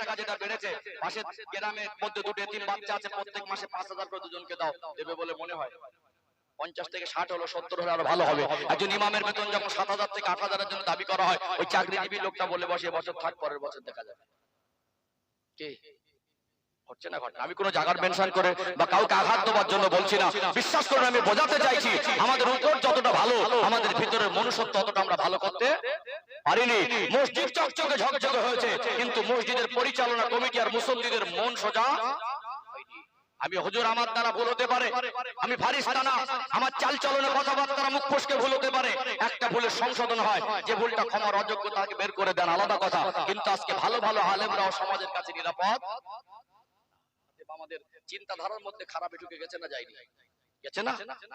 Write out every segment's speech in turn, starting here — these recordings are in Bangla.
টাকা যেটা বেড়েছে গ্রামের মধ্যে দুটো তিন বাচ্চা আছে, প্রত্যেক মাসে পাঁচ হাজার করে দুজনকে দাও, দেবে বলে মনে হয়। পঞ্চাশ থেকে ষাট হলো, সত্তর হলে আরও ভালো হবে। একজন ইমামের বেতন যখন সাত হাজার থেকে আট হাজারের জন্য দাবি করা হয়, ওই চাকরিজীবী লোকটা বলে বসে বছর থাক, পরের বছর দেখা যাবে। হচ্ছে না ঘটনা? আমি কোনো জায়গার মেনশন করে বা কাউকে আঘাত দেওয়ার জন্য বলছি না। বিশ্বাস করুন আমি বোঝাতে চাইছি আমাদের উপর যতটা ভালো আমাদের ভিতরের মনুষ্যত্ব ততটা আমরা ভালো করতে পারিনি। মসজিদ চকচকে ঝকঝকে হয়েছে কিন্তু মসজিদের পরিচালনা কমিটি আর মুসল্লিদের মন সোজা আমি হুজুর আমার দ্বারা ভুল হতে পারে আমি ফারিস্তা না আমার চাল চলনে কথাবার্তা মুখ ফসকে ভুল হতে পারে। একটা ভুলের সংশোধন হয় যে ভুলটা ক্ষমার অযোগ্য তাকে বের করে দেন আলাদা কথা। কিন্তু আজকে ভালো ভালো আলেমরাও সমাজের কাছে নিরাপদ। অতএব আমাদের চিন্তাধারার মধ্যে খারাপ ঢুকে গেছে না যায়নি?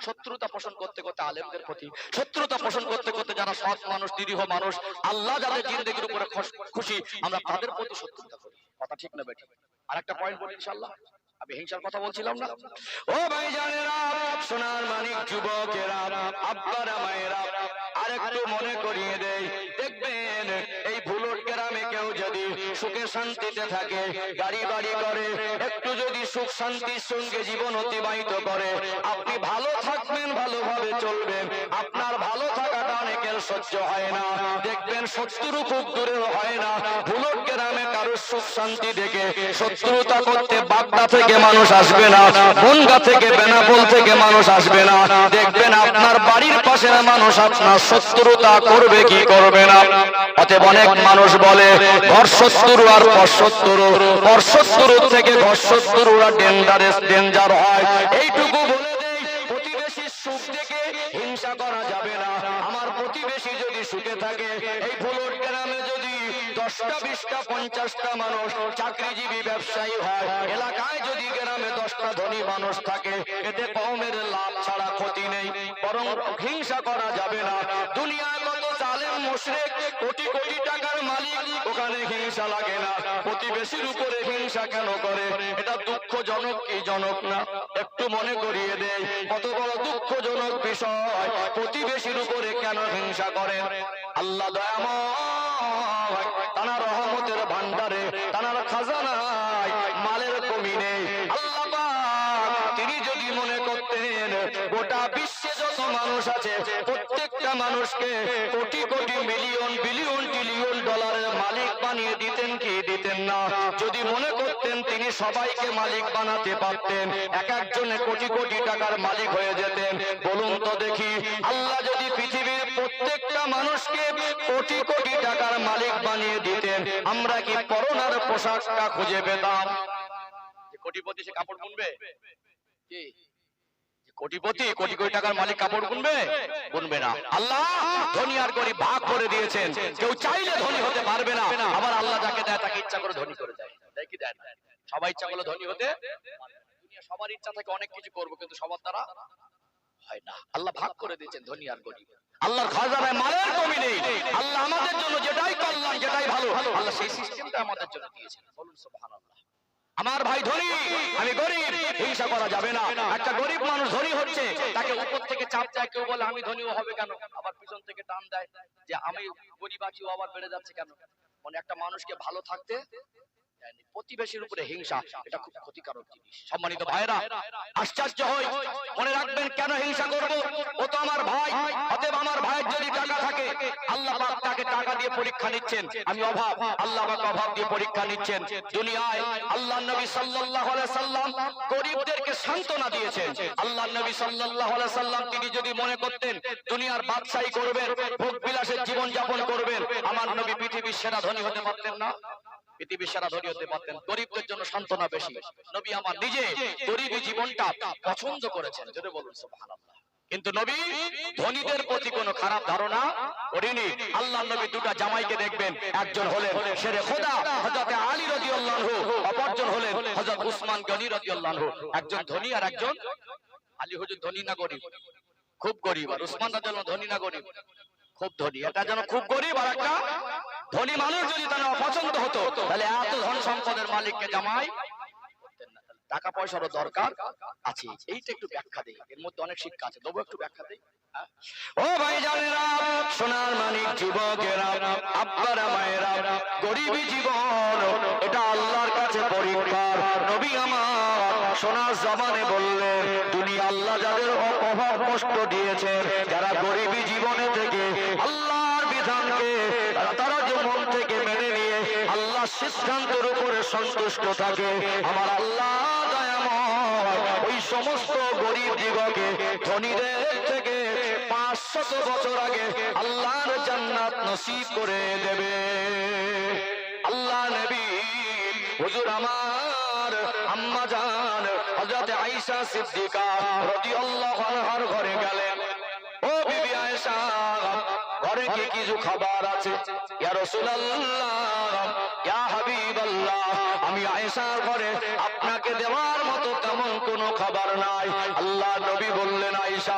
শত্রুতা পোষণ করতে করতে আলেমদের প্রতি শত্রুতা পোষণ করতে করতে যারা সৎ মানুষ, নিরীহ মানুষ, আল্লাহ যাদের জিন্দগির উপরে খুশি, আমরা তাদের প্রতি শত্রুতা করি। কথা ঠিক না বেটি আর একটা পয়েন্ট বলি আমি হিংসার কথা বলছিলাম না? ও ভাই জানেরা সোনার মানিক যুবকেরা, আব্বারা, মায়েরা, আরেকটু মনে করিয়ে দেই শান্তিতে থাকে গাড়ি বাড়ি করে, একটু যদি সুখ শান্তির সঙ্গে জীবন অতিবাহিত করে, আপনি ভালো থাকবেন, ভালোভাবে চলবেন। আপনার ভালো থাকাটা অনেকের সহ্য হয় না। দেখবেন শত্রু খুব দূরে হয় না। ভুলট গ্রামে কারোর সুখ শান্তি দেখে শত্রুতা করতে বাগদা থেকে মানুষ আসবে না, বনগা থেকে থেকে মানুষ আসবে না। দেখবেন আপনার বাড়ির পাশের মানুষ আপনার শত্রুতা করবে, কি করবে না? অতএব অনেক মানুষ বলে, ঘর শত্রু আর পর শত্রু থেকে ঘর শত্রুরা ডেঞ্জারেস ডেঞ্জার হয়। এইটুকু বলে হিংসা করা যাবে না। আমার প্রতিবেশী যদি সুখে থাকে, এই ভুলোর গ্রামে যদি দশটা, বিশটা, পঞ্চাশটা মানুষ চাকরিজীবী ব্যবসায়ী হয়, এলাকায় যদি গ্রামে দশটা ধনী মানুষ থাকে, এতে কমের লাভ ছাড়া ক্ষতি নেই। বরং হিংসা করা যাবে না। দুনিয়ায় প্রতিবেশীর উপরে কেন হিংসা করেন? আল্লাহ দয়াময় রহমতের ভান্ডারে তানার খাজানায়, মালের কমি নেই আল্লাহ তিনি যদি মনে করতেন, গোটা বিশ্বে যত মানুষ আছে প্রত্যেকটা মানুষকে crore crore million billion trillion ডলারের মালিক বানিয়ে দিতেন কি দিতেন না। যদি মনে করতেন তিনি সবাইকে মালিক বানাতে পারতেন এক একজনে কোটি কোটি টাকার মালিক হয়ে যেতেন। বলুন তো দেখি আল্লাহ যদি পৃথিবীর প্রত্যেকটা মানুষকে কোটি কোটি টাকার মালিক বানিয়ে দিতেন আমরা কি করোনার পোশাকটা খুঁজে পেতাম? কোটিপতি সে কাপড় বুনবে? কি কোটিপতি কোটি কোটি টাকার মালিক কাপড় বুনবে? বুনবে? না। আল্লাহ ধনী আর গরিব ভাগ করে দিয়েছেন। কেউ চাইলে ধনী হতে পারবে না। আবার আল্লাহ যাকে দেয় তাকে ইচ্ছা করে ধনী করে দেয়। দেয় কি দেয় সবাই ইচ্ছা করলে ধনী হতে দুনিয়া সবার ইচ্ছা থাকে অনেক কিছু করব কিন্তু সবার দ্বারা হয় না। আল্লাহ ভাগ করে দিয়েছেন ধনী আর গরিব। আল্লাহর খাজানায় মালের কমি নেই। আল্লাহ আমাদের জন্য যেটাই কল্যাণ যেটাই ভালো আল্লাহ সেই সিস্টেমটা আমাদের জন্য দিয়েছেন। বলুন সুবহানাল্লাহ। আমার ভাই ধনী, আমি গরিব, হিংসা করা যাবে না একটা গরিব মানুষ ধনী হচ্ছে, তাকে উপর থেকে চাপ দেয়, কেউ বলে, আমি ধনীও হবে কেন আবার পিছন থেকে টান দেয় যে, আমি গরিব আছি আবার বেড়ে যাচ্ছে কেন মানে একটা মানুষকে ভালো থাকতে। প্রতিবেশীর উপরে হিংসা এটা খুব ক্ষতিকারক জিনিস। সম্মানিত ভাইরা আশ্চর্য হই মনে রাখবেন কেন হিংসা করব? ও তো আমার ভাই অতএব আমার ভাইয়ের যদি টাকা থাকে আল্লাহ পাক তাকে টাকা দিয়ে পরীক্ষা নিচ্ছেন। আমি অভাব আল্লাহ পাক অভাব দিয়ে পরীক্ষা নিচ্ছেন। দুনিয়ায় আল্লাহ নবী সাল্লাল্লাহু আলাইহি সাল্লাম গরিবদেরকে সান্ত্বনা দিয়েছেন। আল্লাহ নবী সাল্লাল্লাহু আলাইহি সাল্লাম তিনি যদি মনে করতেন দুনিয়ার বাদশাহী করবেন ভোগ বিলাসের জীবন যাপন করবেন আমার নবী পৃথিবীর সেরা ধনী হতে পারতেন না। পৃথিবীর সেরা ধনী হতে পারতেন গরিবদের জন্য সান্ত্বনা বেশি। নবী আমার নিজে জীবনটা পছন্দ করেছেন যদি বলুন কিন্তু নবী, ধনীদের প্রতি কোনো খারাপ ধারণা করিনি। আল্লাহ নবী দুটা জামাইকে দেখবেন, একজন হলেন খোদা, হযরতে আলী অপরজন হলেন উসমান গনি একজন ধনী আর একজন আলী ধনী না গরিব? খুব গরিব। আর উসমান ধনী না গরিব? খুব ধনী। এটা যেন খুব গরিব আর একটা ধনী মানুষ যদি তার অপছন্দ হতো, তাহলে এত ধন সম্পদের মালিককে জামাই টাকা পয়সারও দরকার আছে। এইটা একটু ব্যাখ্যা দেই। এর মধ্যে অনেক শিক্ষা আছে। তবু একটু ব্যাখ্যা দেই। হ্যাঁ? ও ভাই জানেরা সোনার মানিক যুবকেরা, আব্বারা, মায়েরা, গরিবী জীবন, এটা আল্লাহর কাছে পরীক্ষার নবী আমার সোনার জমানে বললেন, দুনিয়া আল্লাহ যাদের অভাব কষ্ট দিয়েছে, যারা গরিবী জীবনে থেকে সিদ্ধান্তের উপরে সন্তুষ্ট থাকে। আমার আল্লাহ দয়াময়, ওই সমস্ত গরিব দিগকে ধনীদের থেকে পাঁচশত বছর আগে আল্লাহর জান্নাত নসিব করে দেবে। আল্লাহ নবী, হুজুর আমার, আম্মা জান, হযরত আয়েশা সিদ্দিকা রাদিয়াল্লাহু আনহার ঘরে গেলেন। ঘরে কি কিছু খাবার আছে? আমি আয়েশার ঘরে আপনাকে দেওয়ার মতো তেমন কোনো খাবার নাই। আল্লাহ নবী বললেন, আয়েশা,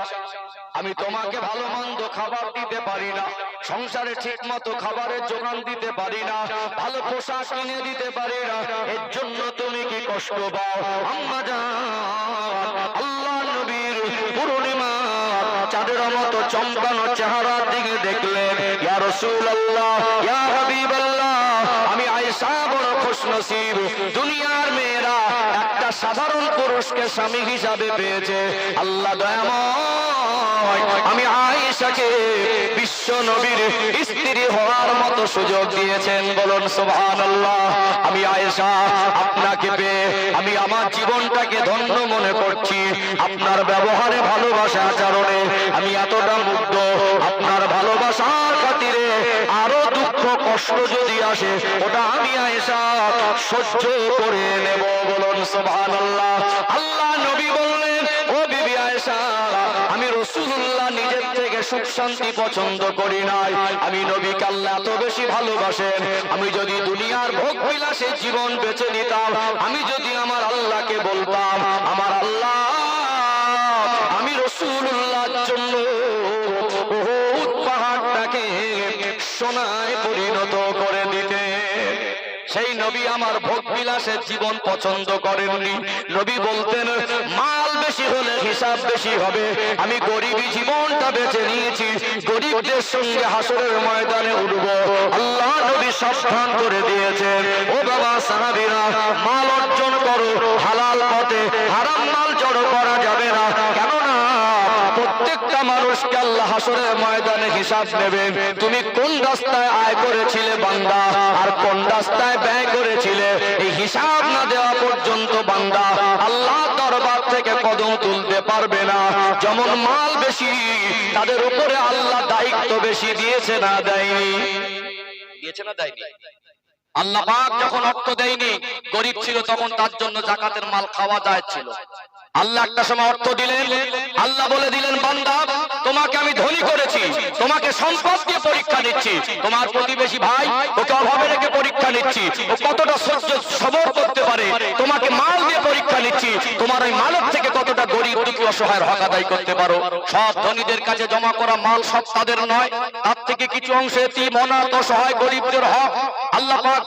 আমি তোমাকে ভালো মন্দ খাবার দিতে পারি না, সংসারে ঠিক মতো খাবারের যোগান দিতে পারি না, ভালো পোশাক কিনে দিতে পারি না, এর জন্য তুমি কি কষ্ট পাও? আম্মা জান, আল্লাহ নবীর পূর্ণিমা চাঁদের মতো চমকানো চেহারার দিকে দেখলেন। ইয়া রাসূলুল্লাহ ইয়া হাবিবাল্লাহ আমি আয়েশা বড় খুশনসিব। দুনিয়ার মেয়েরা একটা সাধারণ পুরুষকে স্বামী হিসাবে পেয়েছে। আল্লাহ আমি আয়েশাকে বিশ্ব নবীর স্ত্রী হওয়ার মতো সুযোগ দিয়েছেন। বলুন আমি আয়েশা আপনাকে পেয়ে আমি আমার জীবনটাকে ধন্য মনে করছি। আপনার ব্যবহারে ভালোবাসা আচরণে আমি এতটা মুগ্ধ। আপনার ভালোবাসার খাতিরে আরও দুঃখ কষ্ট যদি আসে, ওটা আমি আয়েশা সহ্য করে নেব বলুন সুবহানাল্লাহ। আল্লাহ নবী বললেন, ও বিবি আয়েশা, আমি রসুল্লাহ নিজের থেকে সুখ শান্তি পছন্দ করি নাই। আমি নবীকে আল্লাহ এত বেশি ভালোবাসেন। আমি যদি দুনিয়ার ভোগ বিলাসে জীবন বেছে নিতাম, আমি যদি আমার আল্লাহকে বলতাম, আমার আল্লাহ, আমি রসুল্লাহর জন্য পাহাড়টাকে সোনায় নবী আমার ভোগ বিলাসের জীবন পছন্দ করেননি। নবী বলতেন, মাল বেশি হলে হিসাব বেশি হবে। আমি গরিবী জীবনটা বেছে নিয়েছি। গরিবদের সঙ্গে হাসরের ময়দানে উঠব। আল্লাহ নবী সাবধান করে দিয়েছেন। ও বাবা সাহাবীরা, মাল অর্জন করো। হালাল পথে হারাম মাল জড়ো করা যাবে না। প্রত্যেকটা মানুষকে আল্লাহ হাসরের ময়দানে হিসাব নেবে তুমি কোন রাস্তায় আয় করেছিলে বান্দা? আর কোন রাস্তায় ব্যয় করেছিলে? এই হিসাব না দেওয়া পর্যন্ত বান্দা, আল্লাহ দরবার থেকে কদম তুলতে পারবে না। যেমন মাল বেশি, তাদের উপরে আল্লাহ দায়িত্ব বেশি দিয়েছে না দেয়নি? দিয়েছে না দেয়নি? আল্লাহ যখন অর্থ দেয়নি, গরিব ছিল তখন তার জন্য জাকাতের মাল খাওয়া যায় ছিল। আল্লাহ একটা সময় অর্থ দিলেন। আল্লাহ বলে দিলেন বান্দা তোমাকে আমি ধনী করেছি। তোমাকে সম্পদ দিয়ে পরীক্ষা দিচ্ছি তোমার প্রতিবেশী ভাই, ওকে অভাবে রেখে পরীক্ষা নিচ্ছি। ও কতটা সহ্য সবর করতে পারে, তোমাকে মাল দিয়ে পরীক্ষা নিচ্ছি। তোমার ওই মালের থেকে কতটা গরিব দুঃখী অসহায়ের হক আদায় করতে পারো। সব ধনীদের কাছে জমা করা মাল সব তাদের নয়। তার থেকে কিছু অংশ এতিম অনাথ অসহায় গরিবদের হক। আল্লাহ পাক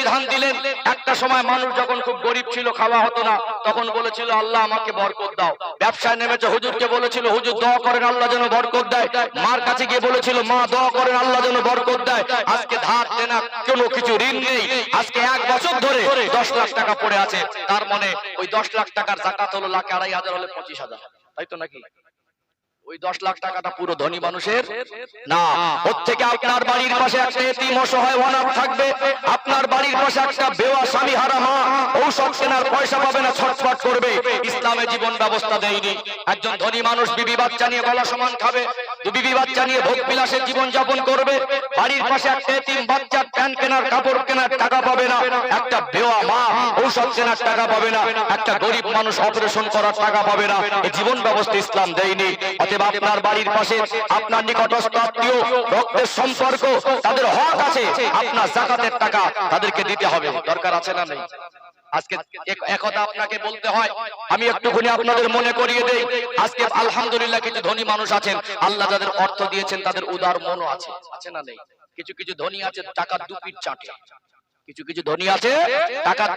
বিধান দিলেন। একটা সময় মানুষ যখন খুব গরিব ছিল, খাওয়া হতো না, তখন বলেছিল, আল্লাহ আমাকে বরকত দাও। ব্যবসায় নেমেছে, হুজুরকে বলেছিল, হুজুর, দোয়া করেন, আল্লাহ যেন বরকত দেয়। মার কাছে গিয়ে বলেছিল, মা, দোয়া করেন, আল্লাহ যেন বরকত দেয়। আজকে ধার দেনা, কোনো কিছু ঋণ নেই। আজকে এক বছর ধরে দশ লাখ টাকা পড়ে আছে। তার মনে ওই দশ লাখ টাকার জাকাত হলো লাখ আড়াই হাজার হলে পঁচিশ হাজার। তাই তো নাকি? ওই দশ লাখ টাকাটা পুরো ধনী মানুষের? না। ওর থেকে আপনার বাড়ির পাশে একটা এতিম অসহায় অনাথ থাকবে। আপনার বাড়ির পাশে একটা বেওয়া স্বামী হারা মা। ঔষধ কেনার পয়সা পাবে না ছটফট করবে। ইসলামে জীবন ব্যবস্থা দেয়নি। একজন ধনী মানুষ বিবি বাচ্চা নিয়ে গলা সমান খাবে। বিবি বাচ্চা নিয়ে ভোগ জীবন যাপন করবে। বাড়ির পাশে একটা এতিম বাচ্চার প্যান্ট কেনার কাপড় কেনার টাকা পাবে না। একটা বেওয়া মা ঔষধ কেনার টাকা পাবে না। একটা গরিব মানুষ অপারেশন করার টাকা পাবে না। এই জীবন ব্যবস্থা ইসলাম দেয়নি। অতএব আপনার বাড়ির পাশে আপনার নিকটস্থ আত্মীয় রক্তের সম্পর্ক তাদের হক আছে, আপনার জাকাতের টাকা তাদেরকে দিতে হবে। দরকার আছে না নেই?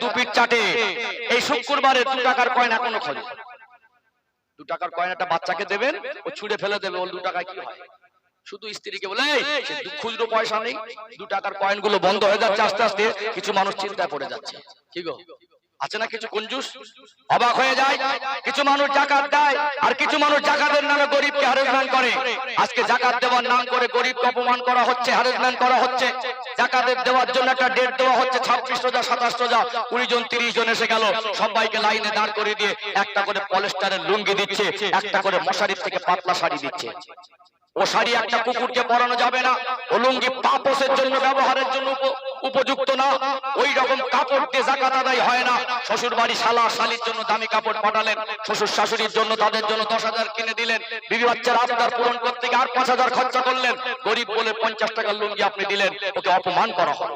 দুপিট চাটে। এই শুক্রবারে দু টাকার কয়েন খোঁজে? দু টাকার কয়েন একটা বাচ্চাকে দেবেন ও ছুঁড়ে ফেলে দেবে ও দু টাকায় কি হয়? শুধু স্ত্রীকে বলে "এই, খুচরো পয়সা নেই। দু টাকার কয়েনগুলো বন্ধ হয়ে যাচ্ছে আস্তে আস্তে কিছু মানুষ চিন্তায় পড়ে যাচ্ছে। কি গো? আছে না কিছু কঞ্জুস? অবাক হয়ে যায়। কিছু মানুষ জাকাত দেয় আর কিছু মানুষ জাকাতের নামে গরিবকে হ্যারাসমেন্ট করে। আজকে জাকাত দেওয়ার নাম করে গরিবকে অপমান করা হচ্ছে হ্যারাসমেন্ট করা হচ্ছে। জাকাতের দেওয়ার জন্য একটা ডেট দেওয়া হচ্ছে, ছাব্বিশ রোজা, সাতাশ রোজা। কুড়ি জন, তিরিশ জন এসে গেল। সবাইকে লাইনে দাঁড় করে দিয়ে একটা করে পলেস্টারের লুঙ্গি দিচ্ছে, একটা করে মশারির থেকে পাতলা শাড়ি দিচ্ছে। ও শাড়ি একটা কুকুরকে পরানো যাবে না। ও লুঙ্গি পাপসের জন্য, ব্যবহারের জন্য উপযুক্ত না। ওই রকম কাপড় দিয়ে জাকাত হয় না। শ্বশুর বাড়ি শালা শালির জন্য দামি কাপড় পাঠালেন। শ্বশুর শাশুড়ির জন্য তাদের জন্য দশ হাজার কিনে দিলেন। বিবি বাচ্চার আবদার পূরণ করতে গিয়ে আর পাঁচ হাজার খরচা করলেন। গরিব বলে পঞ্চাশ টাকার লুঙ্গি আপনি দিলেন। ওকে অপমান করা হলো।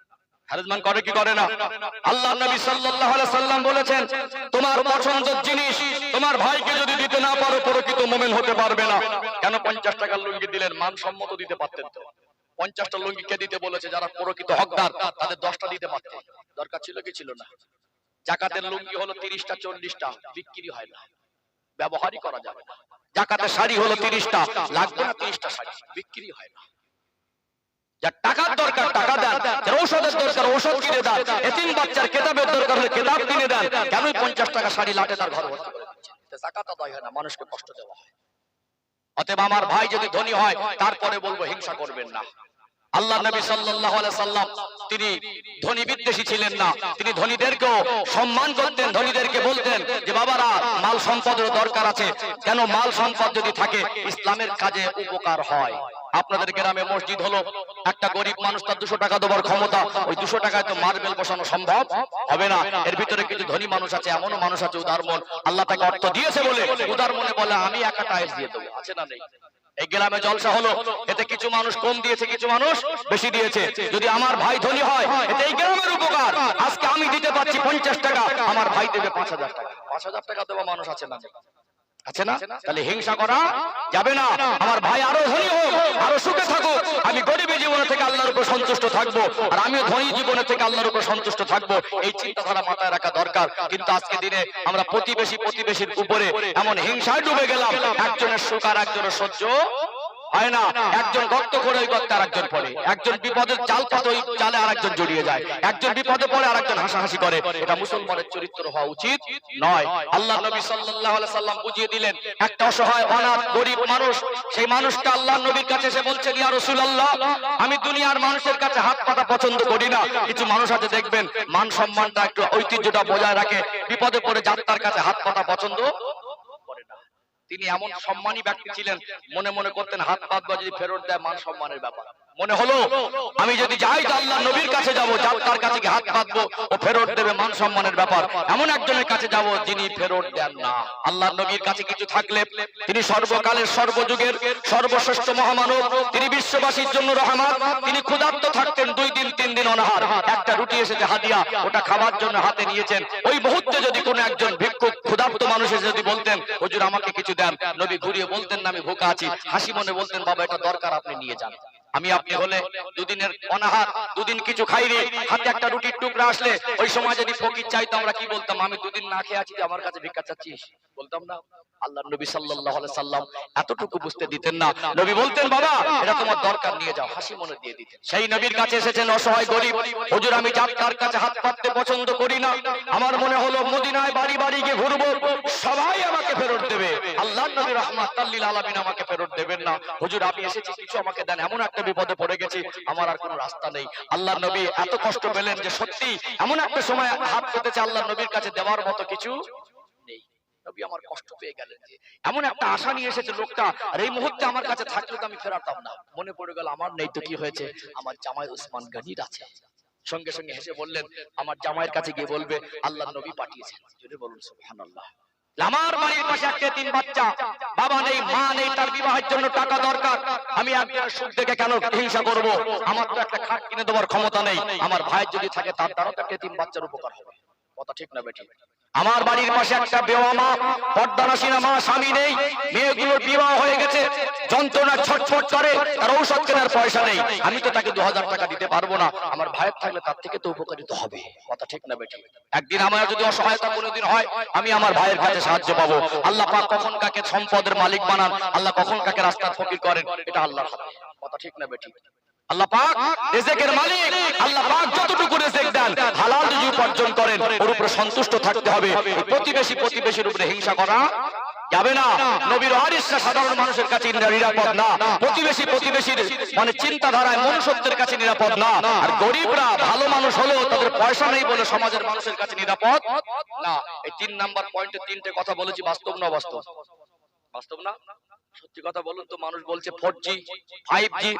হ্যারাসমেন্ট করে কি করে না? আল্লাহ নবী সাল্লাল্লাহু সাল্লাম বলেছেন, তোমার পছন্দের জিনিস, তোমার ভাইকে যদি দিতে না পারো, প্রকৃত মুমিন হতে পারবে না। কেন 50 টাকার লুঙ্গি দিলেন? মানসম্মত দিতে পারতেন তো। 50টা লুঙ্গি কে দিতে বলেছে? যারা প্রকৃত হকদার, তাদের 10টা দিতে পারতেন। দরকার ছিল কি ছিল না? জাকাতের লুঙ্গি হলো 30টা 40টা বিক্রি হয় না। ব্যবহারই করা যাবে না। জাকাতের শাড়ি হলো 30টা লাগবে না 30টা শাড়ি, বিক্রি হয় না। যার টাকার দরকার টাকা দেন। যার ঔষধের দরকার ঔষধ কিনে দেন। এতিম বাচ্চার কেতাবের দরকার হলে কেতাব কিনে দেন। কেনই পঞ্চাশ টাকা শাড়ি লাটে তার ঘর ভর্তি করে দিচ্ছেন এতে জাকাত আদায় হয় না মানুষকে কষ্ট দেওয়া হয়। অতএব আমার ভাই যদি ধনী হয় তারপরে বলব হিংসা করবেন না। আল্লাহ নবী সাল্লাল্লাহু আলাইহি সাল্লাম তিনি ধনী বিদ্বেষী ছিলেন না। তিনি ধনীদেরকেও সম্মান করতেন ধনীদেরকে বলতেন যে বাবারা মাল সম্পদের দরকার আছে। কেন মাল সম্পদ যদি থাকে ইসলামের কাজে উপকার হয়? আপনাদের গ্রামে মসজিদ হলো একটা গরিব মানুষ তার দুশো টাকা দেওয়ার ক্ষমতা। ওই দুশো টাকায় তো মার্বেল বসানো সম্ভব? হবে না। এর ভিতরে কিছু ধনী মানুষ আছে, এমনও মানুষ আছে উদার মন। আল্লাহ তাকে অর্থ দিয়েছে বলে উদার মনে বলে, আমি একা টাইলস দিয়ে দেবো। আছে না নেই? এই গ্রামে জলসা হলো, এতে কিছু মানুষ কম দিয়েছে, কিছু মানুষ বেশি দিয়েছে। যদি আমার ভাই ধনী হয়, এতে এই গ্রামের উপকার। আজকে আমি দিতে পারছি পঞ্চাশ টাকা, আমার ভাই দেবে পাঁচ হাজার টাকা। পাঁচ হাজার টাকা দেওয়া মানুষ আছে না? আছে না? তাহলে হিংসা করা যাবে না। আমার ভাই আরও ধনী হোক আরও সুখে থাকুক। আমি গরিবী জীবনে থেকে আল্লাহর উপর সন্তুষ্ট থাকব আর আমিও ধনী জীবনে থেকে আল্লাহর উপর সন্তুষ্ট থাকব। এই চিন্তাধারা মাথায় রাখা দরকার। কিন্তু আজকে দিনে আমরা প্রতিবেশী প্রতিবেশীর উপরে এমন হিংসায় ডুবে গেলাম। একজনের সুখ আর একজনের সহ্য হয় না। একজন গর্ত করে ওই গর্তে আরেকজন পড়ে। একজন বিপদের জাল পাত ওই জালে আরেকজন জড়িয়ে যায়। একজন বিপদে পড়ে আরেকজন হাসাহাসি করে। এটা মুসলমানের চরিত্র হওয়া উচিত নয়। আল্লাহ নবী সাল্লাল্লাহু আলাইহি সাল্লাম বুঝিয়ে দিলেন, একটা অসহায়, অনাথ, গরিব মানুষ, সেই মানুষটা আল্লাহ নবীর কাছে এসে বলছেন ইয়া রাসূলুল্লাহ, আমি দুনিয়ার মানুষের কাছে হাত পাতা পছন্দ করি না। কিছু মানুষ আছে, দেখবেন, মান সম্মানটা একটু ঐতিহ্যটা বজায় রাখে। বিপদে পড়ে যাত্রার কাছে হাত পাতা পছন্দ তিনি এমন সম্মানী ব্যক্তি ছিলেন, মনে মনে করতেন হাত পাত বা যদি ফেরত দেয় মান সম্মানের ব্যাপার। মনে হলো, আমি যদি যাই তো আল্লাহ নবীর কাছে যাব যাত্রার কাছে হাত পাতবো ও ফেরত দেবে মান সম্মানের ব্যাপার। এমন একজনের কাছে যাব, যিনি ফেরত দেন না। আল্লাহ নবীর কাছে কিছু থাকলে, তিনি সর্বকালের সর্বযুগের সর্বশ্রেষ্ঠ মহামানব, তিনি বিশ্ববাসীর জন্য রহমান, তিনি ক্ষুধার্ত থাকতেন দুই দিন, তিন দিন অনাহার। একটা রুটি এসেছে, হাদিয়া, ওটা খাবার জন্য হাতে নিয়েছেন। ওই মুহূর্তে যদি কোনো একজন ভিক্ষুক, ক্ষুধার্ত মানুষ এসে যদি বলতেন, হুজুর, আমাকে কিছু দেন। নবী ঘুরিয়ে বলতেন, না, আমি ভোকা আছি। হাসি মনে বলতেন, বাবা, এটা দরকার, আপনি নিয়ে যান। আমি আপনি হলে দুদিনের অনাহার, দুদিন কিছু খাইনি, হাতে একটা রুটির টুকরা আসলে, ওই সময় যদি ফকির চাইতো আমরা কি বলতাম? আমি দুদিন না খেয়ে আছি আমার কাছে ভিক্ষা চাচ্ছিস? বলতাম না। আল্লাহ নবী আলাইহি সাল্লাম এতটুকু বুঝতে দিতেন না। নবী বলতেন, বাবা, এটা তোমার দরকার, নিয়ে যাও। হাসি মনে দিয়ে দিতেন। সেই নবীর কাছে এসেছেন অসহায় গরিব। হুজুর, আমি যাত্রার কাছে হাত পাততে পছন্দ করি না। আমার মনে হলো মদিনায় বাড়ি বাড়ি গিয়ে ঘুরবো। সবাই আমাকে ফেরত দেবে। আল্লাহ নবী রহমাতুল্লিল আলামিন আমাকে ফেরত দেবেন না। হুজুর আমি এসেছি কিছু আমাকে দেন। এমন একটা বিপদে পড়ে গেছি, আমার আর কোনো রাস্তা নেই। আল্লাহ নবী এত কষ্ট পেলেন যে সত্যি এমন একটা সময় হাত পেতেছে আল্লাহ নবীর কাছে দেওয়ার মতো কিছু আমার একটা এই মুহূর্তে আমার কাছে থাকলে আমি না। মনে গেল, আমার নেই তো কি হয়েছে? আমার জামাই উসমান সঙ্গে সঙ্গে হেসে বললেন, আমার জামাইয়ের কাছে গিয়ে বলবে আল্লাহ নবী পাঠিয়েছেন। বলুন, সুবহানাল্লাহ। আমার বাড়ির পাশে একটা তিন বাচ্চা। বাবা নেই, মা নেই, তার বিবাহের জন্য টাকা দরকার। আমি একজনের সুখ দেখে কেন হিংসা করব? আমার তো একটা খাট কিনে দেওয়ার ক্ষমতা নেই। আমার ভাইয়ের যদি থাকে, তার দ্বারা তো একটা তিন বাচ্চার উপকার হবে। কথা ঠিক না বেটি আমার বাড়ির পাশে একটা বেওয়া মা পর্দানাসীনা মা, স্বামী নেই, মেয়েগুলোর বিবাহ হয়ে গেছে যন্ত্রণা ছটফট করে, তার ঔষধ কেনার পয়সা নেই। আমি তো তাকে দু হাজার টাকা দিতে পারব না, আমার ভাইয়ের থাকলে তার থেকে তো উপকারিত হবে। কথা ঠিক না বেটি একদিন আমার যদি অসহায়তা কোনোদিন হয়, আমি আমার ভাইয়ের কাছে সাহায্য পাবো। আল্লাহ পাক কখন কাকে সম্পদের মালিক বানান, আল্লাহ কখন কাকে রাস্তার ফকির করেন, এটা আল্লাহর হাতে। কথা ঠিক না বেটি আল্লাহ পাক রিজিকের মালিক, আল্লাহ পাক যতটুকু রিজিক দেন, হালাল উপার্জন করেন, ওর উপরে সন্তুষ্ট থাকতে হবে। প্রতিবেশী প্রতিবেশীর উপরে হিংসা করা যাবে না। নবীর হাদিসটা সাধারণ মানুষের কাছে নিরাপদ না। প্রতিবেশী প্রতিবেশীর মানে চিন্তাধারায় মনুষ্যত্বের কাছে নিরাপদ না। আর গরিবরা ভালো মানুষ হলেও তাদের পয়সা নেই বলে সমাজের মানুষের কাছে নিরাপদ না। এই তিন নাম্বার পয়েন্টে তিনটে কথা বলেছি, বাস্তব না বাস্তব বাস্তব না? সত্যি কথা বলুন তো, মানুষ বলছে four G five G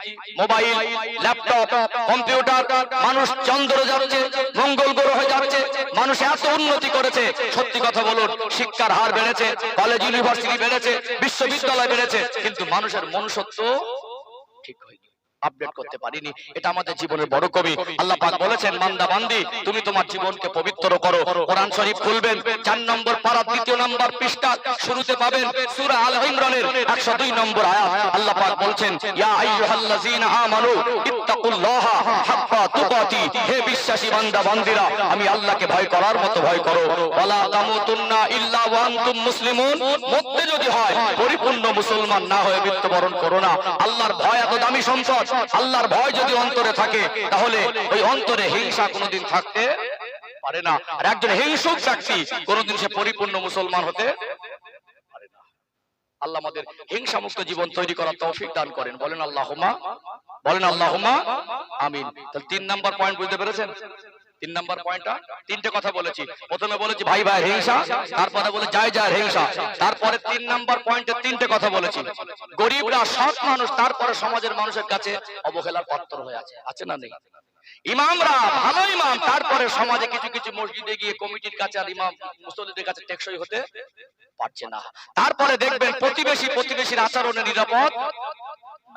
mobile laptop computer মানুষ চন্দ্র যাচ্ছে, মঙ্গল গ্রহে যাচ্ছে, মানুষ এত উন্নতি করেছে। সত্যি কথা বলুন, শিক্ষার হার বেড়েছে কলেজ ইউনিভার্সিটি বেড়েছে, বিশ্ববিদ্যালয় বেড়েছে, কিন্তু মানুষের মনুষ্যত্ব ঠিক হয়নি। আপডেট করতে পারিনি। এটা আমাদের জীবনের বড় কবি। আল্লাহ পাক বলেছেন মান্দা বান্দি তুমি তোমার জীবনকে পবিত্র করো। কোরআন শরীফ খুলবেন চার নম্বর পারা দ্বিতীয় নম্বর পৃষ্ঠা শুরুতে পাবেন সূরা আল ইমরানের 102 নম্বর আয়াত। আল্লাহ পাক বলছেন ইয়া আইয়ুহাল্লাযীনা আমানু ইত্তাকুল্লাহা হাক্কা তুকাতি। হে বিশ্বাসী বান্দা বান্দিরা আমি আল্লাহকে ভয় করার মতো ভয় করো। ওয়ালা তামুতুন্না ইল্লা ওয়া আনতুম মুসলিমুন। মধ্যে যদি হয় পরিপূর্ণ মুসলমান না হয়ে মৃত্যুবরণ করো না। আল্লাহর ভয় এত দামি সম্পদ আল্লাহর ভয় যদি অন্তরে থাকে, তাহলে ওই অন্তরে হিংসা কোনোদিন থাকতে পারে না। আর একজন হিংসুক ব্যক্তি কোনোদিন সে পরিপূর্ণ মুসলমান হতে আল্লাহ আমাদের হিংসা মুক্ত জীবন তৈরি করার তৌফিক দান করেন। বলেন আল্লাহমা বলেন আল্লাহমা আমিন। তাহলে তিন নাম্বার পয়েন্ট বুঝতে পেরেছেন? তিন নাম্বার পয়েন্টটা? তিনটে কথা বলেছি। প্রথমে বলেছি ভাই ভাই হিংসা। তারপরে বলে যায় যায় হিংসা। তারপরে তিন নাম্বার পয়েন্টে তিনটে কথা বলেছি। গরিবরা সৎ মানুষ তারপরে সমাজের মানুষের কাছে অবহেলার পাত্র হয়ে আছে। আছে না নেই? ইমামরা ভালো ইমাম তারপরে সমাজে কিছু কিছু মসজিদে গিয়ে কমিটির কাছে আর ইমাম মুসল্লিদের কাছে টেকসই হতে পারছে না। তারপরে দেখবেন প্রতিবেশী প্রতিবেশীর আচরণে নিরাপদ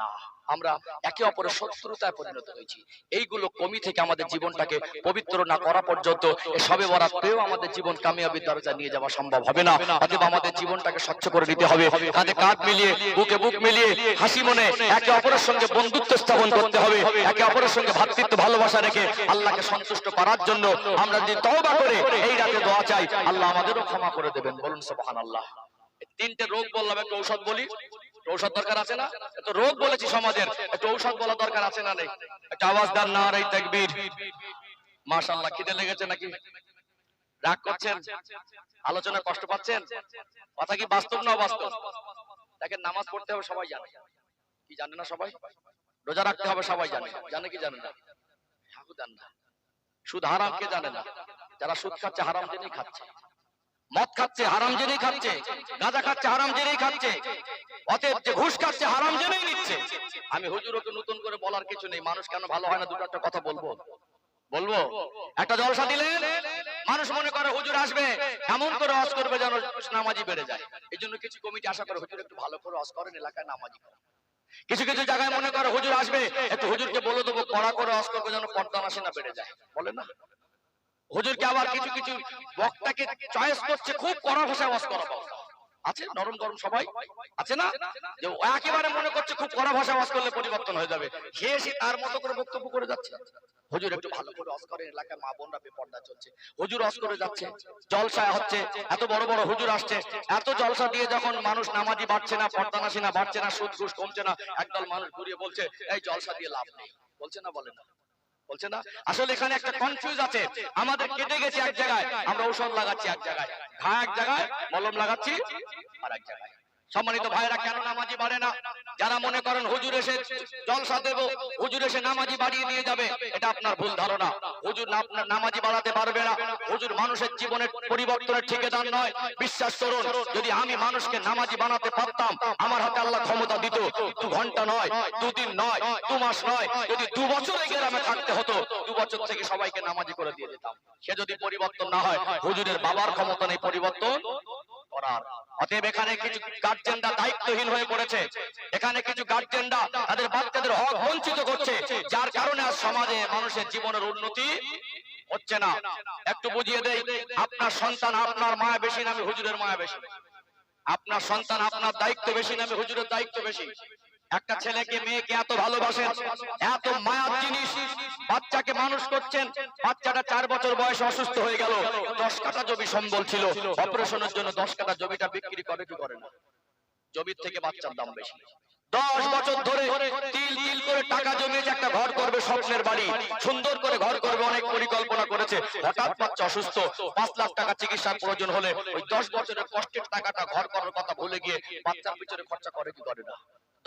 না। আমরা একে অপরের শত্রুতায় পরিণত হয়েছি। এইগুলো কমি থেকে আমাদের জীবনটাকে পবিত্র না করা পর্যন্ত সবে বরাত পেয়েও আমাদের জীবন কামিয়াবির দরজা নিয়ে যাওয়া সম্ভব হবে না। অতএব আমাদের জীবনটাকে স্বচ্ছ করে নিতে হবে। কাঁধে কাঁধ মিলিয়ে, বুকে বুক মিলিয়ে, হাসি মনে একে অপরের সঙ্গে বন্ধুত্ব স্থাপন করতে হবে। একে অপরের সঙ্গে ভ্রাতৃত্ব ভালোবাসা রেখে আল্লাহকে সন্তুষ্ট করার জন্য আমরা যদি তওবা করে এই রাতে দোয়া চাই, আল্লাহ আমাদেরও ক্ষমা করে দেবেন। বলুন, সুবহানাল্লাহ। তিনটে রোগ বললাম, একটু ঔষধ বলি। ঔষধ দরকার আছে না? রোগ বলেছি সমাজের, একটু ঔষধ বলা দরকার আছে না নেই? একটা না আর এই মাশাআল্লাহ, খিদে লেগেছে নাকি? রাগ করছেন? আলোচনা কষ্ট পাচ্ছেন? কথা কি বাস্তব না অবাস্তব? দেখেন, নামাজ পড়তে হবে সবাই জানে। কি জানে না সবাই? রোজা রাখতে হবে সবাই জানে। জানে কি জানে না? ঠাকুর না। সুদ হারাম কে জানে না। যারা সুদ খাচ্ছে, হারাম জেনেই খাচ্ছে। মদ খাচ্ছে, হারাম জেনেই খাচ্ছে, গাঁজা খাচ্ছে, হারাম জেনেই খাচ্ছে, অতএব যে ঘুষ খাচ্ছে, হারাম জেনেই নিচ্ছে। আমি হুজুরকে নতুন করে বলার কিছু নেই, মানুষ কেন ভালো হয় না, দুটো একটা কথা বলব। বলব? একটা জলসা দিলেন? মানুষ মনে করে হুজুর আসবে, এমন করে অস করবে যেন নামাজি বেড়ে যায়। এই জন্য কিছু কমিটি আশা করে হুজুর একটু ভালো করে অস করেন, এলাকায় নামাজি করেন। কিছু কিছু জায়গায় মনে করে হুজুর আসবে, একটু হুজুরকে বলে দেবো, কড়া করে অস করবে যেন পর্দা নাসি না বেড়ে যায়। বলে না? হুজুরকে আবার কিছু কিছু বক্তাকে চয়েস করছে, খুব কড়া ভাষায় ওয়াজ করা। আছে নরম গরম সবাই? আছে না? যে একেবারে মনে করছে খুব কড়া ভাষায় ওয়াজ করলে পরিবর্তন হয়ে যাবে। সে এসে তার মতো করে বক্তব্য করে যাচ্ছে। হুজুর একটু ভালো করে ওয়াজ করেন এলাকায় মা বোনরা বেপর্দা চলছে। হুজুর ওয়াজ করে যাচ্ছে জলসা হচ্ছে, এত বড় বড় হুজুর আসছে। এত জলসা দিয়ে যখন মানুষ নামাজি বাড়ছে না, পর্দা নাসি না, বাড়ছে না, সুদ ঘুষ কমছে না, একদল মানুষ ঘুরিয়ে বলছে, এই জলসা দিয়ে লাভ নেই। বলছে না বলে না? বলছে না? আসলে এখানে একটা কনফিউজ আছে। আমাদের কেটে গেছে এক জায়গায়, আমরা ঔষধ লাগাচ্ছি এক জায়গায়। ঘা এক জায়গায়, মলম লাগাচ্ছি আর এক জায়গায়। সম্মানিত ভাইরা কেন নামাজি বাড়ে না? যারা মনে করেন হুজুর এসে জলসা দেব, হুজুর এসে নামাজি বাড়িয়ে নিয়ে যাবে, এটা আপনার ভুল ধারণা। হুজুর আপনার নামাজি বাড়াতে পারবে না। হুজুর মানুষের জীবনের পরিবর্তনের ঠিকাদার নয়। বিশ্বাস করুন, যদি আমি মানুষকে নামাজি বানাতে পারতাম, আমার হাতে আল্লাহ ক্ষমতা দিত। দু ঘণ্টা নয় দুদিন নয়, দু মাস নয়, যদি দু বছর গ্রামে থাকতে হতো, দু বছর থেকে সবাইকে নামাজি করে দিয়ে দিতাম সে যদি পরিবর্তন না হয়, হুজুরের বাবার ক্ষমতা নেই পরিবর্তন। করার। অতএব এখানে কিছু গার্জেনরা দায়িত্বহীন হয়ে পড়েছে। এখানে কিছু গার্জেনরা তাদের বাচ্চাদের হক বঞ্চিত করছে। যার কারণে আজ সমাজে মানুষের জীবনের উন্নতি হচ্ছে না। একটু বুঝিয়ে দেই, আপনার সন্তান আপনার মায়া বেশি নামে হুজুরের মায়া বেশি? আপনার সন্তান আপনার দায়িত্ব বেশি নামে হুজুরের দায়িত্ব বেশি? একটা ছেলেকে মেয়েকে এত ভালোবাসেন এত মায়ার জিনিস বাচ্চাকে মানুষ করছেন বাচ্চাটা চার বছর বয়সে অসুস্থ হয়ে গেল। দশ কাটা জমি সম্বল ছিল। অপারেশনের জন্য দশ কাটা জমিটা বিক্রি করে কি করে না? জমির থেকে বাচ্চার দাম বেশি। দশ বছর ধরে তিল তিল করে টাকা জমিয়েছে একটা ঘর করবে স্বপ্নের বাড়ি। সুন্দর করে ঘর করবে অনেক পরিকল্পনা করেছে। হঠাৎ বাচ্চা অসুস্থ পাঁচ লাখ টাকা চিকিৎসার প্রয়োজন হলে ওই দশ বছরের কষ্টের টাকাটা ঘর করার কথা ভুলে গিয়ে বাচ্চার পিছনে খরচা করে কি করে না?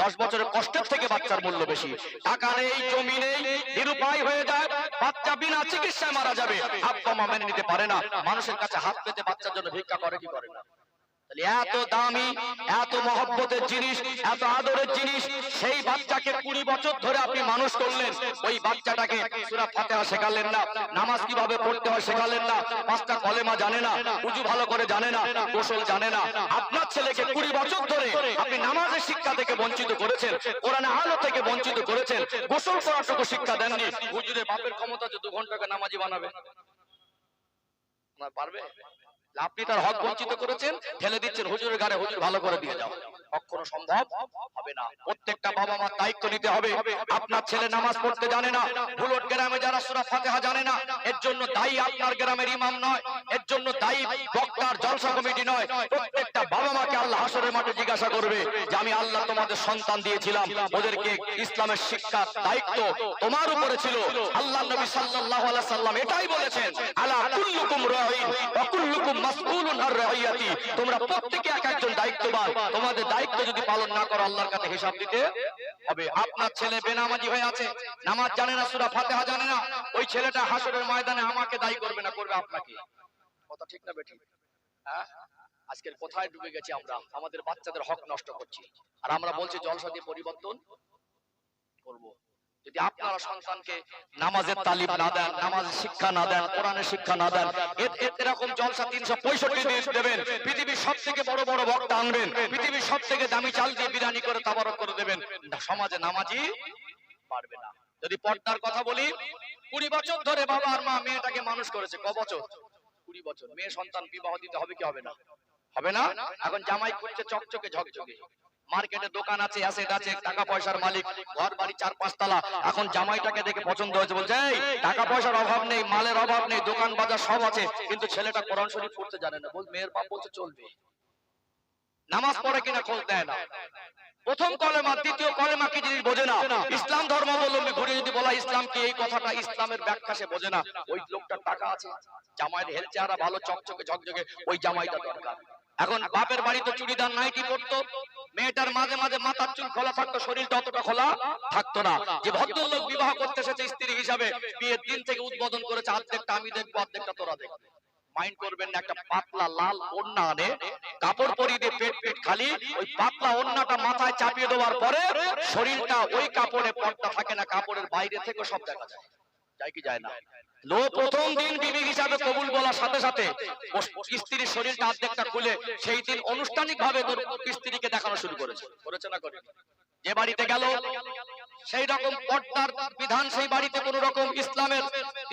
দশ বছরের কষ্টের থেকে বাচ্চার মূল্য বেশি। টাকা নেই, জমি নেই, নিরুপায় হয়ে যায়, বাচ্চা বিনা চিকিৎসায় মারা যাবে। হাত মা মেনে নিতে পারে না। মানুষের কাছে হাত পেতে বাচ্চার জন্য ভিক্ষা করে, কি করে? না এত দামি এত মহব্বতের জিনিস এত আদরের জিনিস সেই বাচ্চাকে কুড়ি বছর ধরে আপনি মানুষ করলেন। ওই বাচ্চাটাকে সুরা ফাতেহা শেখালেন না। নামাজ কীভাবে পড়তে হয় শেখালেন না। পাঁচটা কলেমা জানে না উজু ভালো করে জানে না গোসল জানে না। আপনার ছেলেকে কুড়ি বছর ধরে আপনি নামাজের শিক্ষা থেকে বঞ্চিত করেছেন। কোরআনে আলো থেকে বঞ্চিত করেছেন। গোসল করাটুকু শিক্ষা দেননি। হুজুরের বাপের ক্ষমতা আছে দু ঘন্টাকে নামাজি বানাবে। পারবে? আপনি তার হক বঞ্চিত করেছেন ঠেলে দিচ্ছেন, হুজুরের গাড়ে হুজুর ভালো করে দিয়ে যাও। কখনো সম্ভব হবে না। প্রত্যেকটা বাবা মার দায়িত্ব নিতে হবে। আপনার ছেলে নামাজ পড়তে জানে না। ভুলট গ্রামে যারা সুরা ফাতেহা জানে না, এর জন্য দায়ী আপনার গ্রামের ইমাম নয়। এর জন্য দায়ী বক্তার জলসা কমিটি নয়, প্রত্যেকটা বাবা মাকে আল্লাহ হাসরের মাঠে জিজ্ঞাসা করবে যে, আমি আল্লাহ তোমাদের সন্তান দিয়েছিলাম, ওদেরকে ইসলামের শিক্ষার দায়িত্ব তোমার উপরে ছিল। আল্লাহ নবী আলাইহি সাল্লাম এটাই বলেছেন, আলা কুল্লুকুম রাঈন ওয়া কুল্লুকুম আর রাইয়াতি। তোমরা প্রত্যেকে এক একজন দায়িত্ববান। তোমাদের দায়িত্ব যদি পালন না করো, আল্লাহর কাছে হিসাব দিতে হবে। আপনার ছেলে বেনামাজি হয়ে আছে, নামাজ জানে না, সূরা ফাতিহা জানে না, ওই ছেলেটা হাসরের ময়দানে আমাকে দায়ী করবে না, করবে আপনাকে। কথা ঠিক না বেঠিক? হ্যাঁ? আজকের কোথায় ডুবে গেছি আমরা? আমাদের বাচ্চাদের হক নষ্ট করছি। আর আমরা বলছি, জলসা দিয়ে পরিবর্তন করব। যদি আপনারা সন্তানকে নামাজের তালিম না দেন, নামাজের শিক্ষা না দেন, কোরআনের শিক্ষা না দেন এরকম জলসা তিনশো পঁয়ষট্টি দিন দেবেন, পৃথিবীর সব থেকে বড় বড় বক্তা আনবেন, পৃথিবীর সব থেকে দামি চাল দিয়ে বিরিয়ানি করে তাবারক করে দেবেন সমাজে নামাজি পারবে না। যদি পর্দার কথা বলি, কুড়ি বছর ধরে বাবা আর মা মেয়েটাকে মানুষ করেছে, ক বছর? কুড়ি বছর। মেয়ে সন্তান বিবাহ দিতে হবে কি হবে না? হবে না? এখন জামাই করছে চকচকে ঝকঝকে। মার্কেটে দোকান আছে অ্যাসেট আছে, টাকা পয়সার মালিক, ঘর বাড়ি চার পাঁচতলা। এখন জামাইটাকে দেখে পছন্দ হয়েছে, বলছে টাকা পয়সার অভাব নেই, মালের অভাব নেই, দোকান বাজার সব আছে। কিন্তু ছেলেটা কোরআন শরীফ পড়তে জানে না। বল, মেয়ের বাপ বলছে চলবে। নামাজ পড়ে কিনা খোঁজ দেয় না। প্রথম কলেমা দ্বিতীয় কলেমা কি জিনিস বোঝে না? ইসলাম ধর্মাবলম্বী ঘুরে যদি বলা ইসলাম কি এই কথাটা ইসলামের ব্যাখ্যা সে বোঝে না। ওই লোকটার টাকা আছে জামাইয়ের হেল চেহারা ভালো চকচকে ঝকঝকে ওই জামাইটা দরকার। এখন বাপের বাড়িতে চুড়িদার নাইটি পড়তো মেয়েটার মাঝে মাঝে মাথার চুল খোলা থাকতো শরীরটা অতটা খোলা থাকতো না। যে ভদ্রলোক বিবাহ করতে এসেছে স্ত্রী হিসাবে বিয়ের দিন থেকে উদ্বোধন করেছে অর্ধেকটা আমি দেখব অর্ধেকটা তোরা দেখবে। মাইন্ড করবেন না, একটা পাতলা লাল ওড়না আনে, কাপড় পরিয়ে দিয়ে পেট পেট খালি, ওই পাতলা ওড়নাটা মাথায় চাপিয়ে দেওয়ার পরে শরীরটা ওই কাপড়ে পর্দা থাকে না, কাপড়ের বাইরে থেকে সব দেখা যায়। যায় কি যায় না? লো প্রথম দিন বিবি হিসাবে কবুল বলার সাথে সাথে স্ত্রীর শরীরটা অর্ধেকটা খুলে সেই দিন আনুষ্ঠানিক ভাবে তোর স্ত্রীকে দেখানো শুরু করেছে। করেছে না করে যে বাড়িতে গেল, সেই রকম পর্দার বিধান সেই বাড়িতে কোন রকম ইসলামের,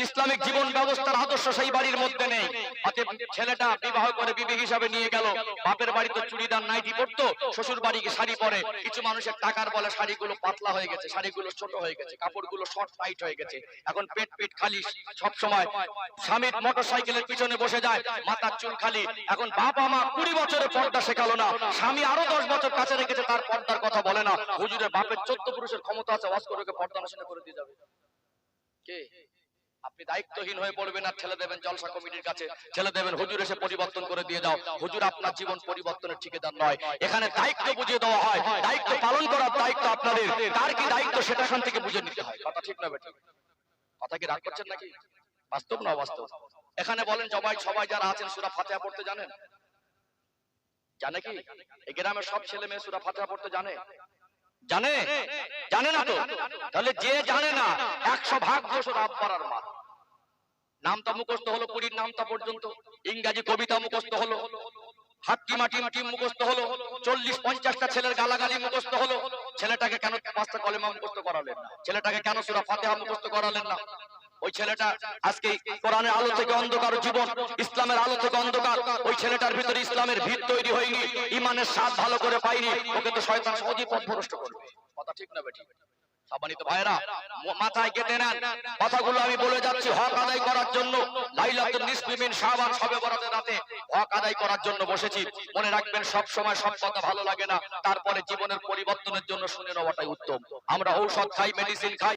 ইসলামিক জীবন ব্যবস্থার আদর্শ সেই বাড়ির মধ্যে নেই। অতএব ছেলেটা বিবাহ করে বিবি হিসাবে নিয়ে গেল। বাপের বাড়িতে চুড়িদার নাইটি পরতো, শ্বশুর বাড়িকে শাড়ি পরে। কিছু মানুষের টাকার বলে শাড়িগুলো পাতলা হয়ে গেছে, শাড়িগুলো ছোট হয়ে গেছে, কাপড়গুলো শর্ট টাইট হয়ে গেছে। এখন পেট পেট খালি সব সময় স্বামীর মোটর সাইকেলের পিছনে বসে যায়, মাথার চুল খালি। এখন বাবা মা কুড়ি বছরে পর্দা শেখালো না। স্বামী আরও দশ বছর কাছে রেখেছে, তার পর্দার কথা বলে না। হুজুরের বাপের চোদ্দ পুরুষের ক্ষমতা আছে, ওয়াজ করে পর্দা নষ্ট করে দিয়ে যাবে। কে? আপনি দায়িত্বহীন হয়ে পড়বেন আর ঠেলে দেবেন জলসা কমিটির কাছে। ঠেলে দেবেন, হুজুর এসে পরিবর্তন করে দিয়ে দাও। হুজুর আপনার জীবন পরিবর্তনের ঠিকাদার নয়। এখানে দায়িত্ব বুঝিয়ে দেওয়া হয়। দায়িত্ব পালন করার দায়িত্ব আপনাদের। কার কি দায়িত্ব সেটা এখান থেকে বুঝে নিতে হয়। কথা ঠিক না বেঠিক কথা কি রাগ করছেন নাকি? বাস্তব না বাস্তব এখানে বলেন সবাই সবাই যারা আছেন, সুরা ফাতিহা পড়তে জানেন? জানে কি? এই গ্রামের সব ছেলে মেয়ে সুরা ফাতিহা পড়তে জানে? জানে? জানে না তো? তাহলে যে জানে না, একশো ভাগ দোষ আর মার নামটা মুখস্থ হলো, কুড়ির নামটা পর্যন্ত। ইংরাজি কবিতা মুখস্থ হলো হাতি মাটি মাটি মুখস্থ হলো, চল্লিশ পঞ্চাশটা ছেলের গালাগালি মুখস্থ হলো। ছেলেটাকে কেন পাঁচটা কলেমা মুখস্থ করালেন না? ছেলেটাকে কেন সুরা ফাতেহা মুখস্থ করালেন না? ওই ছেলেটা আজকে কোরআনের আলো থেকে অন্ধকার জীবন, ইসলামের আলো থেকে অন্ধকার। ওই ছেলেটার ভিতরে ইসলামের ভিত তৈরি হয়নি, ইমানের স্বাদ ভালো করে পাইনি ওকে তো শয়তান সহজেই পথভ্রষ্ট করবে। কথা ঠিক না বেঠিক? বলে হক আদায় করার জন্য। হক আদায় করার জন্য বসেছি। মনে রাখবেন, সব ভালো লাগে না। তারপরে জীবনের পরিবর্তনের জন্য শুনে নেওয়াটাই উত্তম। আমরা ঔষধ খাই, মেডিসিন খাই।